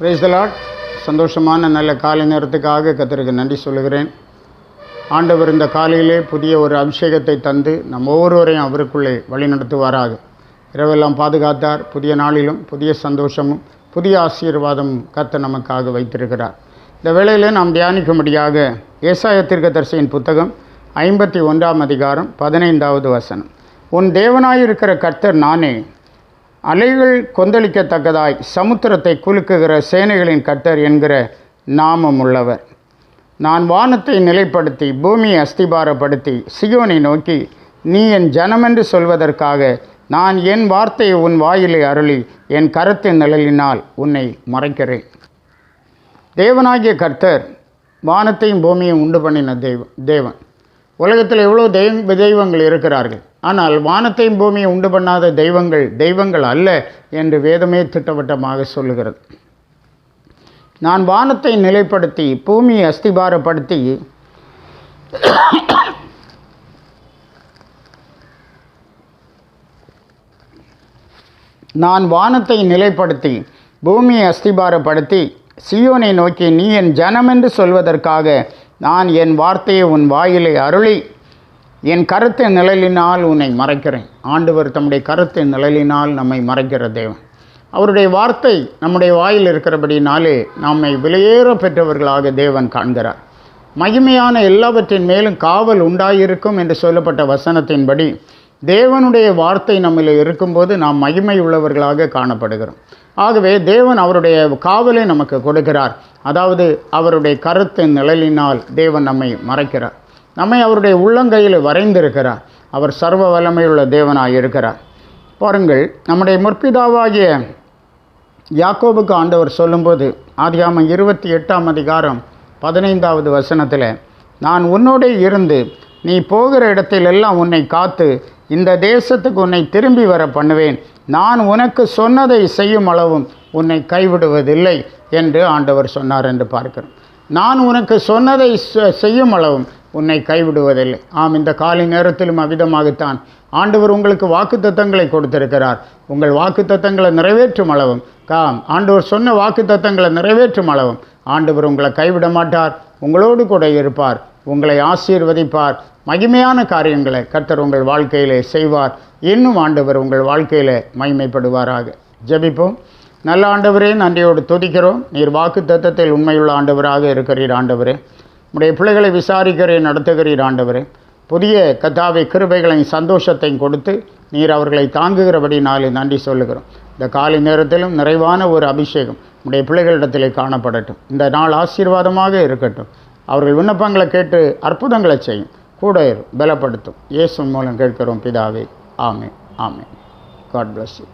பிரேசலாட் சந்தோஷமான நல்ல காலை நேரத்துக்காக கத்தருக்கு நன்றி சொல்லுகிறேன். ஆண்டவர் இந்த காலையிலே புதிய ஒரு அபிஷேகத்தை தந்து நம் ஒவ்வொருவரையும் அவருக்குள்ளே வழிநடத்துவாராக. இரவெல்லாம் பாதுகாத்தார். புதிய நாளிலும் புதிய சந்தோஷமும் புதிய ஆசீர்வாதமும் கத்த நமக்காக வைத்திருக்கிறார். இந்த வேளையில் நாம் தியானிக்கும்படியாக ஏசாய தீர்க்கதரிசியின் புத்தகம் ஐம்பத்தி ஒன்றாம் அதிகாரம் பதினைந்தாவது வசனம். உன் தேவனாயிருக்கிற கர்த்தர் நானே அலைகள் கொந்தளிக்கத்தக்கதாய் சமுத்திரத்தை குலுக்குகிற சேனைகளின் கர்த்தர் என்கிற நாமம் உள்ளவர் நான் வானத்தை நிலைப்படுத்தி பூமியை அஸ்திபாரப்படுத்தி சியோனை நோக்கி நீ என் ஜனமென்று சொல்வதற்காக நான் என் வார்த்தையை உன் வாயிலை அருளி என் கரத்தின் நிழலினால் உன்னை மறைக்கிறேன். தேவனாகிய கர்த்தர் வானத்தையும் பூமியையும் உண்டு பண்ணின தெய்வம் தேவன். உலகத்தில் எவ்வளோ தெய்வ தெய்வங்கள் இருக்கிறார்கள்? ஆனால் வானத்தையும் பூமியை உண்டு பண்ணாத தெய்வங்கள் தெய்வங்கள் அல்ல என்று வேதமே திட்டவட்டமாக சொல்லுகிறது. நான் வானத்தை நிலைப்படுத்தி பூமியை அஸ்திபாரப்படுத்தி நான் வானத்தை நிலைப்படுத்தி பூமியை அஸ்திபாரப்படுத்தி சியோனை நோக்கி நீ என் ஜனமென்று சொல்வதற்காக நான் என் வார்த்தையை உன் வாயிலை அருளி என் கருத்தை நிழலினால் உன்னை மறைக்கிறேன். ஆண்டவர் தம்முடைய கருத்தை நிழலினால் நம்மை மறைக்கிற தேவன். அவருடைய வார்த்தை நம்முடைய வாயில் இருக்கிறபடினாலே நம்மை விலையேற பெற்றவர்களாக தேவன் காண்கிறார். மகிமையான எல்லாவற்றின் மேலும் காவல் உண்டாயிருக்கும் என்று சொல்லப்பட்ட வசனத்தின்படி தேவனுடைய வார்த்தை நம்மில் இருக்கும்போது நாம் மகிமை உள்ளவர்களாக காணப்படுகிறோம். ஆகவே தேவன் அவருடைய காவலை நமக்கு கொடுக்கிறார். அதாவது அவருடைய கருத்தின் நிழலினால் தேவன் நம்மை மறைக்கிறார். நம்மை அவருடைய உள்ளங்கையில் வரைந்திருக்கிறார். அவர் சர்வ வல்லமையுள்ள தேவனாக இருக்கிறார். பாருங்கள் நம்முடைய முற்பிதாவாகிய யாக்கோபுக்கு ஆண்டவர் சொல்லும்போது ஆதியாமம் இருபத்தி எட்டாம் அதிகாரம் பதினைந்தாவது வசனத்தில் நான் உன்னோடே இருந்து நீ போகிற இடத்திலெல்லாம் உன்னை காத்து இந்த தேசத்துக்கு உன்னை திரும்பி வர பண்ணுவேன். நான் உனக்கு சொன்னதை செய்யும் அளவும் உன்னை கைவிடுவதில்லை என்று ஆண்டவர் சொன்னார் என்று பார்க்கிறோம். நான் உனக்கு சொன்னதை செ- செய்யும் அளவும் உன்னை கைவிடுவதில்லை. ஆம் இந்த காலை நேரத்திலும் அவ்விதமாகத்தான் ஆண்டவர் உங்களுக்கு வாக்குத்தத்தங்களை கொடுத்திருக்கிறார். உங்கள் வாக்குத்தத்தங்களை நிறைவேற்றும் அளவும். காம் ஆண்டவர் சொன்ன வாக்குத்தத்தங்களை நிறைவேற்றும் அளவும். ஆண்டவர் உங்களை கைவிட மாட்டார். உங்களோடு கூட இருப்பார். உங்களை ஆசீர்வதிப்பார். மகிமையான காரியங்களை கர்த்தர் உங்கள் வாழ்க்கையிலே செய்வார். இன்னும் ஆண்டவர் உங்கள் வாழ்க்கையில் மகிமைப்படுவாராக. ஜெபிப்போம். நல்ல ஆண்டவரே நன்றியோடு துதிக்கிறோம். நீர் வாக்கு தத்தத்தில் உண்மையுள்ள ஆண்டவராக இருக்கிறீர் ஆண்டவரே. உடைய பிள்ளைகளை விசாரிக்கிறேன் நடத்துகிறீர் ஆண்டவரே. புதிய கத்தாவை கிருபைகளையும் சந்தோஷத்தையும் கொடுத்து நீர் அவர்களை தாங்குகிறபடி நாளை நன்றி சொல்லுகிறோம். இந்த காலை நேரத்திலும் நிறைவான ஒரு அபிஷேகம் உடைய பிள்ளைகளிடத்திலே காணப்படட்டும். இந்த நாள் ஆசீர்வாதமாக இருக்கட்டும். அவர்கள் விண்ணப்பங்களை கேட்டு அற்புதங்களை செய்யும். கூட பலப்படுத்தும். இயேசு மூலம் கேட்கிறோம் பிதாவே. ஆமே ஆமே காட் பிளஸ் யூ